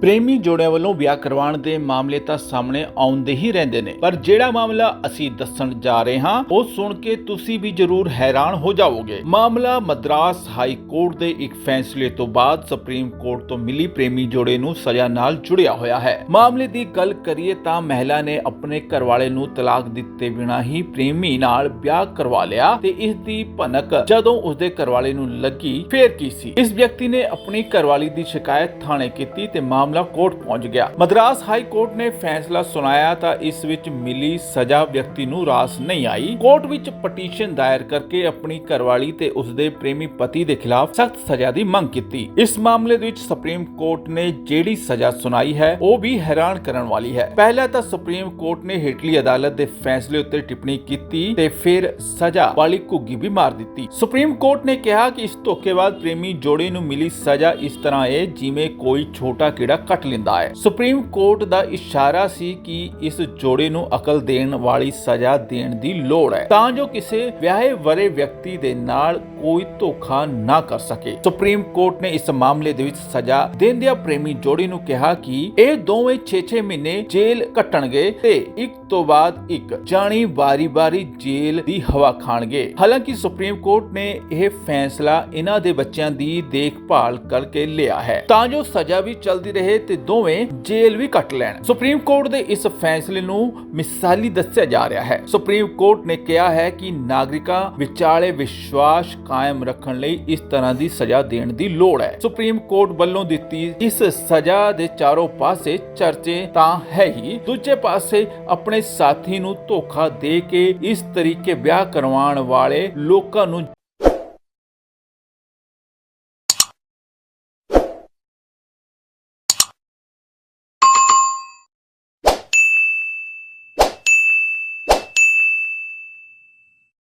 ਪ੍ਰੇਮੀ ਜੋੜਿਆਂ ਵੱਲੋਂ ਵਿਆਹ ਕਰਵਾਉਣ ਦੇ ਮਾਮਲੇ ਤਾਂ ਸਾਹਮਣੇ ਆਉਂਦੇ ਹੀ ਰਹਿੰਦੇ ਨੇ। ਪਰ ਜਿਹੜਾ ਮਾਮਲਾ ਅਸੀਂ ਦੱਸਣ ਜਾ ਰਹੇ ਹਾਂ, ਉਹ ਸੁਣ ਕੇ ਤੁਸੀਂ ਵੀ ਜ਼ਰੂਰ ਹੈਰਾਨ ਹੋ ਜਾਵੋਗੇ। ਮਾਮਲਾ ਮਦਰਾਸ ਹਾਈ ਕੋਰਟ ਦੇ ਇੱਕ ਫੈਸਲੇ ਤੋਂ ਬਾਅਦ ਸੁਪਰੀਮ ਕੋਰਟ ਤੋਂ ਮਿਲੀ ਪ੍ਰੇਮੀ ਜੋੜੇ ਨੂੰ ਸਜ਼ਾ ਨਾਲ ਜੁੜਿਆ ਹੋਇਆ ਹੈ। ਮਾਮਲੇ ਦੀ ਗੱਲ ਕਰੀਏ ਤਾਂ ਮਹਿਲਾ ਨੇ ਆਪਣੇ ਘਰਵਾਲੇ ਨੂੰ ਤਲਾਕ ਦਿੱਤੇ ਬਿਨਾਂ ਹੀ ਪ੍ਰੇਮੀ ਨਾਲ ਵਿਆਹ ਕਰਵਾ ਲਿਆ ਤੇ ਇਸ ਦੀ ਭਨਕ ਜਦੋਂ ਉਸਦੇ ਘਰਵਾਲੇ ਨੂੰ ਲੱਗੀ, ਫੇਰ ਕੀ ਸੀ? ਇਸ ਵਿਅਕਤੀ ਨੇ ਆਪਣੀ ਘਰਵਾਲੀ ਦੀ ਸ਼ਿਕਾਇਤ ਥਾਣੇ ਕੀਤੀ ਤੇ ਮਾਮਲਾ ਕੋਰਟ ਪਹੁੰਚ ਗਿਆ। ਮਦਰਾਸ ਹਾਈ ਕੋਰਟ ਨੇ ਫੈਸਲਾ ਸੁਣਾਇਆ ਤਾਂ ਇਸ ਵਿੱਚ ਮਿਲੀ ਸਜ਼ਾ ਵਿਅਕਤੀ ਨੂੰ ਰਾਸ ਨਹੀਂ ਆਈ। ਕੋਰਟ ਵਿੱਚ ਪਟੀਸ਼ਨ ਦਾਇਰ ਕਰਕੇ ਆਪਣੀ ਘਰਵਾਲੀ ਤੇ ਉਸਦੇ ਪ੍ਰੇਮੀ ਪਤੀ ਦੇ ਖਿਲਾਫ ਸਖਤ ਸਜ਼ਾ ਦੀ ਮੰਗ ਕੀਤੀ। ਇਸ ਮਾਮਲੇ ਦੇ ਵਿੱਚ ਸੁਪਰੀਮ ਕੋਰਟ ਨੇ ਜਿਹੜੀ ਸਜ਼ਾ ਸੁਣਾਈ ਹੈ, ਉਹ ਵੀ ਹੈਰਾਨ ਕਰਨ ਵਾਲੀ ਹੈ। ਪਹਿਲਾਂ ਤਾਂ ਸੁਪਰੀਮ ਕੋਰਟ ਨੇ ਹੇਠਲੀ ਅਦਾਲਤ ਦੇ ਫੈਸਲੇ ਉੱਤੇ ਟਿੱਪਣੀ ਕੀਤੀ ਤੇ ਫਿਰ ਸਜ਼ਾ ਵਾਲੀ ਘੁੱਗੀ ਵੀ ਮਾਰ ਦਿੱਤੀ। ਸੁਪਰੀਮ ਕੋਰਟ ਨੇ ਕਿਹਾ ਕਿ ਇਸ ਧੋਖੇਬਾਜ਼ ਪ੍ਰੇਮੀ ਜੋੜੇ ਨੂੰ ਮਿਲੀ ਸਜ਼ਾ ਇਸ ਤਰ੍ਹਾਂ ਹੈ, ਜਿਵੇਂ ਕੋਈ ਛੋਟਾ ਕੀੜਾ ਕੱਟ ਲੈਂਦਾ ਹੈ। ਸੁਪਰੀਮ ਕੋਰਟ ਦਾ ਇਸ਼ਾਰਾ ਸੀ ਕਿ ਇਸ ਜੋੜੇ ਨੂੰ ਅਕਲ ਦੇਣ ਵਾਲੀ ਸਜ਼ਾ ਦੇਣ ਦੀ ਲੋੜ ਹੈ। ਤਾਂ ਜੋ ਕਿਸੇ ਵਿਆਹੇ ਵਰੇ ਵਿਅਕਤੀ ਦੇ ਨਾਲ ਕੋਈ ਧੋਖਾ ਨਾ ਕਰ ਸਕੇ। ਸੁਪਰੀਮ ਕੋਰਟ ਨੇ ਇਸ ਮਾਮਲੇ ਦੇ ਵਿੱਚ ਸਜ਼ਾ ਦਿੰਦਿਆਂ ਪ੍ਰੇਮੀ ਜੋੜੀ ਨੂੰ ਕਿਹਾ ਕਿ ਇਹ ਦੋਵੇਂ 6-6 ਮਹੀਨੇ ਜੇਲ੍ਹ ਕੱਟਣਗੇ ਤੇ ਇੱਕ ਤੋਂ ਬਾਅਦ ਇੱਕ ਜਾਣੀ ਵਾਰੀ-ਵਾਰੀ ਜੇਲ੍ਹ ਦੀ ਹਵਾ ਖਾਣਗੇ। ਹਾਲਾਂਕਿ ਸੁਪਰੀਮ ਕੋਰਟ ਨੇ ਇਹ ਫੈਸਲਾ ਇਹਨਾਂ ਦੇ ਬੱਚਿਆਂ ਦੀ ਦੇਖਭਾਲ ਕਰਕੇ ਲਿਆ ਹੈ। ਤਾਂ ਜੋ ਸਜ਼ਾ ਵੀ ਚਲਦੀ ਚੱਲਦੀ ਰਹੇ ਤੇ ਦੋਵੇਂ ਜੇਲ੍ਹ ਵੀ ਕੱਟ ਲੈਣ। ਸੁਪਰੀਮ ਕੋਰਟ ਦੇ ਇਸ ਫੈਸਲੇ ਨੂੰ ਮਿਸਾਲੀ ਦੱਸਿਆ ਜਾ ਰਿਹਾ ਹੈ। ਸੁਪਰੀਮ ਕੋਰਟ ਨੇ ਕਿਹਾ ਹੈ ਕਿ ਨਾਗਰਿਕਾਂ ਵਿਚਾਲੇ ਵਿਸ਼ਵਾਸ ਕਾਇਮ ਰੱਖਣ ਲਈ ਇਸ ਤਰ੍ਹਾਂ ਦੀ ਸਜ਼ਾ ਦੇਣ ਦੀ ਲੋੜ ਹੈ। ਸੁਪਰੀਮ ਕੋਰਟ ਵੱਲੋਂ ਦਿੱਤੀ ਇਸ ਸਜ਼ਾ ਦੇ ਚਾਰੋਂ ਪਾਸੇ ਚਰਚੇ ਤਾਂ ਹੈ ਹੀ। ਦੂਜੇ ਪਾਸੇ ਆਪਣੇ ਸਾਥੀ ਨੂੰ ਧੋਖਾ ਦੇ ਕੇ ਇਸ ਤਰੀਕੇ ਵਿਆਹ ਕਰਵਾਉਣ ਵਾਲੇ ਲੋਕਾਂ ਨੂੰ